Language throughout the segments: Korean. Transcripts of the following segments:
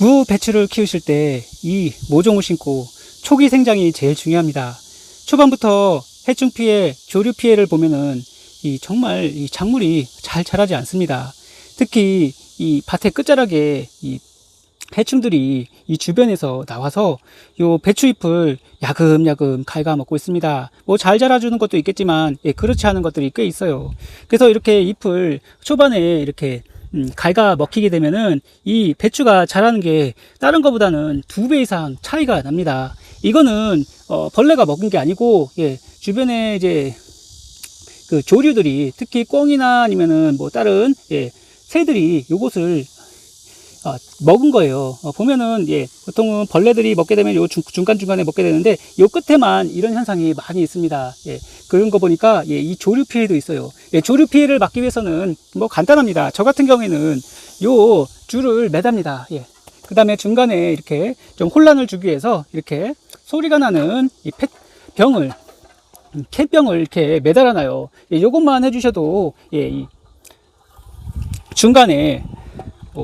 무 배추를 키우실 때 이 모종을 심고 초기 생장이 제일 중요합니다. 초반부터 해충 피해, 조류 피해를 보면은 이 정말 이 작물이 잘 자라지 않습니다. 특히 이 밭의 끝자락에 이 해충들이 이 주변에서 나와서 요 배추잎을 야금야금 갉아먹고 있습니다. 뭐 잘 자라주는 것도 있겠지만 예, 그렇지 않은 것들이 꽤 있어요. 그래서 이렇게 잎을 초반에 이렇게 음, 갉아 먹히게 되면은 이 배추가 자라는 게 다른 것보다는 두 배 이상 차이가 납니다. 이거는 어, 벌레가 먹은 게 아니고 예, 주변에 이제 그 조류들이 특히 꿩이나 아니면은 뭐 다른 예, 새들이 요것을 어, 먹은 거예요. 어, 보면은 예, 보통은 벌레들이 먹게 되면 요 중, 중간중간에 먹게 되는데 요 끝에만 이런 현상이 많이 있습니다. 예, 그런 거 보니까 예, 이 조류 피해도 있어요. 예, 조류 피해를 막기 위해서는 뭐 간단합니다. 저 같은 경우에는 요 줄을 매답니다. 예. 그 다음에 중간에 이렇게 좀 혼란을 주기 위해서 이렇게 소리가 나는 이 펫, 병을 음, 캣병을 이렇게 매달아놔요. 예, 요것만 해주셔도 예, 이 중간에 뭐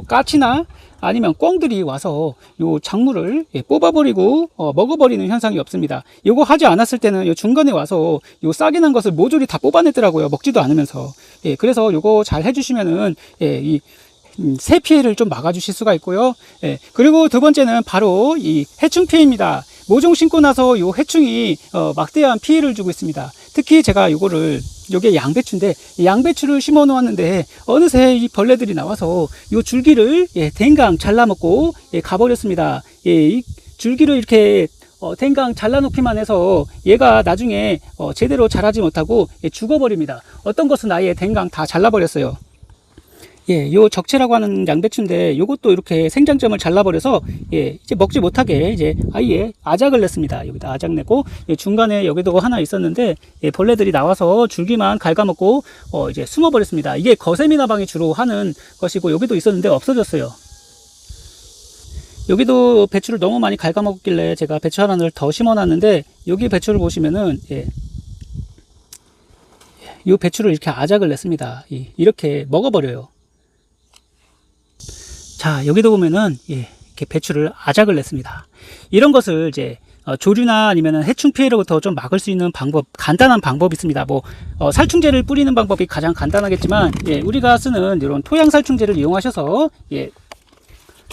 까치나 아니면 꿩들이 와서 요 작물을 예, 뽑아버리고 어, 먹어버리는 현상이 없습니다. 요거 하지 않았을 때는 요 중간에 와서 요 싹이 난 것을 모조리 다 뽑아내더라고요. 먹지도 않으면서. 예, 그래서 요거 잘 해주시면은 예, 이 음, 새 피해를 좀 막아주실 수가 있고요. 예, 그리고 두 번째는 바로 이 해충 피해입니다. 모종 심고 나서 요 해충이 어, 막대한 피해를 주고 있습니다. 특히 제가 요거를 요게 양배추인데 이 양배추를 심어 놓았는데 어느새 이 벌레들이 나와서 요 줄기를 예, 댕강 잘라먹고 예, 가버렸습니다. 예, 이 줄기를 이렇게 어, 댕강 잘라놓기만 해서 얘가 나중에 어, 제대로 자라지 못하고 예, 죽어버립니다. 어떤 것은 아예 댕강 다 잘라버렸어요. 예, 요 적채라고 하는 양배추인데 요것도 이렇게 생장점을 잘라버려서 예, 이제 먹지 못하게 이제 아예 아작을 냈습니다. 여기다 아작 내고 예, 중간에 여기도 하나 있었는데 예, 벌레들이 나와서 줄기만 갉아먹고 어, 이제 숨어버렸습니다. 이게 거세미나방이 주로 하는 것이고 여기도 있었는데 없어졌어요. 여기도 배추를 너무 많이 갉아먹었길래 제가 배추 하나를 더 심어놨는데 여기 배추를 보시면은 예, 이 배추를 이렇게 아작을 냈습니다. 이- 이렇게 먹어버려요. 자, 여기도 보면은, 예, 이렇게 배추를 아작을 냈습니다. 이런 것을 이제, 어, 조류나 아니면 해충 피해로부터 좀 막을 수 있는 방법, 간단한 방법이 있습니다. 뭐, 어, 살충제를 뿌리는 방법이 가장 간단하겠지만, 예, 우리가 쓰는 이런 토양 살충제를 이용하셔서, 예,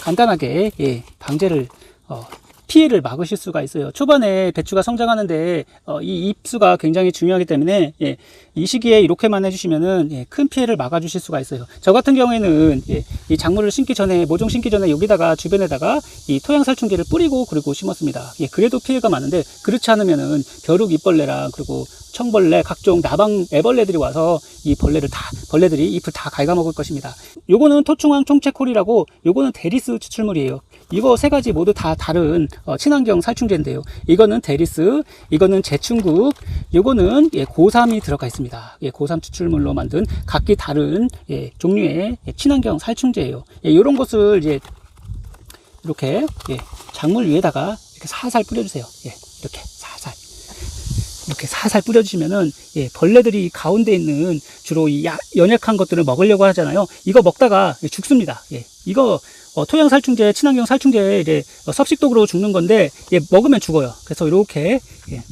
간단하게, 예, 방제를, 어, 피해를 막으실 수가 있어요. 초반에 배추가 성장하는데 어, 이 잎수가 굉장히 중요하기 때문에 예, 이 시기에 이렇게만 해주시면은 예, 큰 피해를 막아주실 수가 있어요. 저 같은 경우에는 예, 이 작물을 심기 전에 모종 심기 전에 여기다가 주변에다가 이 토양 살충제를 뿌리고 그리고 심었습니다. 예, 그래도 피해가 많은데 그렇지 않으면은 벼룩 잎벌레랑 그리고 청벌레 각종 나방 애벌레들이 와서 이 벌레를 다 벌레들이 잎을 다 갉아먹을 것입니다. 요거는 토충왕 총체콜이라고 요거는 데리스 추출물이에요. 이거 세 가지 모두 다 다른 어, 친환경 살충제인데요. 이거는 데리스, 이거는 제충국, 요거는 예, 고삼이 들어가 있습니다. 예, 고삼 추출물로 만든 각기 다른 예, 종류의 예, 친환경 살충제예요. 예, 이런 것을 이제 이렇게 예, 작물 위에다가 이렇게 살살 뿌려주세요. 예, 이렇게. 이렇게 살살 뿌려주시면은 예, 벌레들이 가운데 있는 주로 이 야- 연약한 것들을 먹으려고 하잖아요. 이거 먹다가 죽습니다. 예, 이거 어, 토양 살충제, 친환경 살충제 이제 어, 섭식 독으로 죽는 건데 예, 먹으면 죽어요. 그래서 이렇게 예,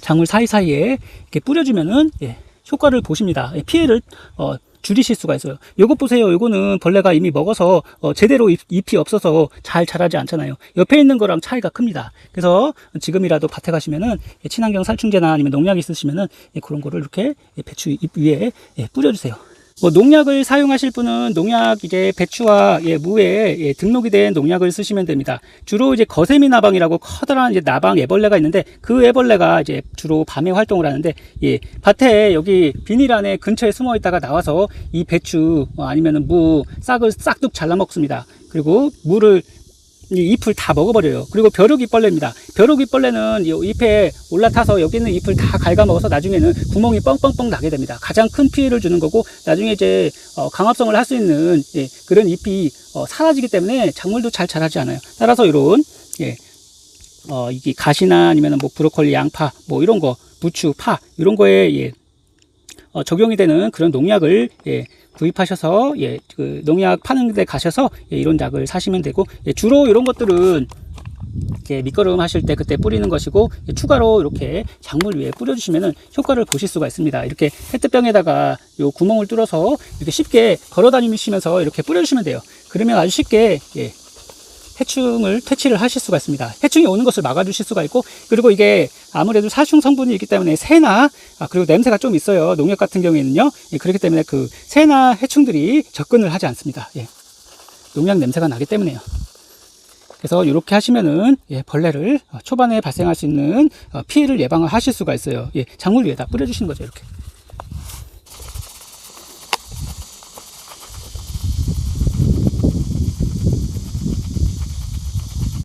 작물 사이사이에 이렇게 뿌려주면은 예, 효과를 보십니다. 예, 피해를 어, 줄이실 수가 있어요. 요것 보세요. 요거는 벌레가 이미 먹어서 어, 제대로 잎, 이 없어서 잘 자라지 않잖아요. 옆에 있는 거랑 차이가 큽니다. 그래서 지금이라도 밭에 가시면은 예, 친환경 살충제나 아니면 농약 있으시면은 예, 그런 거를 이렇게 예, 배추 잎 위에 예, 뿌려주세요. 뭐 농약을 사용하실 분은 농약 이제 배추와 예, 무에 예, 등록이 된 농약을 쓰시면 됩니다. 주로 이제 거세미 나방이라고 커다란 이제 나방 애벌레가 있는데 그 애벌레가 이제 주로 밤에 활동을 하는데 예, 밭에 여기 비닐 안에 근처에 숨어 있다가 나와서 이 배추 어, 아니면은 무 싹을 싹둑 잘라 먹습니다. 그리고 이 잎을 다 먹어버려요. 그리고 벼룩이벌레입니다. 벼룩이벌레는 이 잎에 올라타서 여기 있는 잎을 다 갉아먹어서 나중에는 구멍이 뻥뻥뻥 나게 됩니다. 가장 큰 피해를 주는 거고 나중에 이제 어, 강압성을 할 수 있는 예, 그런 잎이 어, 사라지기 때문에 작물도 잘 자라지 않아요. 따라서 이런 예, 어, 이게 가시나 아니면 뭐 브로콜리, 양파 뭐 이런 거, 부추, 파 이런 거에 예, 어, 적용이 되는 그런 농약을 예, 구입하셔서 예, 그 농약 파는 데 가셔서 예, 이런 약을 사시면 되고 예, 주로 이런 것들은 이렇게 밑거름 하실 때 그때 뿌리는 것이고 예, 추가로 이렇게 작물 위에 뿌려주시면 효과를 보실 수가 있습니다. 이렇게 페트병에다가 요 구멍을 뚫어서 이렇게 쉽게 걸어 다니시면서 이렇게 뿌려주시면 돼요. 그러면 아주 쉽게 예, 해충을 퇴치를 하실 수가 있습니다. 해충이 오는 것을 막아주실 수가 있고 그리고 이게 아무래도 사흉 성분이 있기 때문에 새나 아, 그리고 냄새가 좀 있어요. 농약 같은 경우에는요. 예, 그렇기 때문에 그 새나 해충들이 접근을 하지 않습니다. 예. 농약 냄새가 나기 때문에요. 그래서 이렇게 하시면은 예, 벌레를 어, 초반에 발생할 수 있는 어, 피해를 예방을 하실 수가 있어요. 예, 작물 위에다 뿌려주시는 거죠. 이렇게.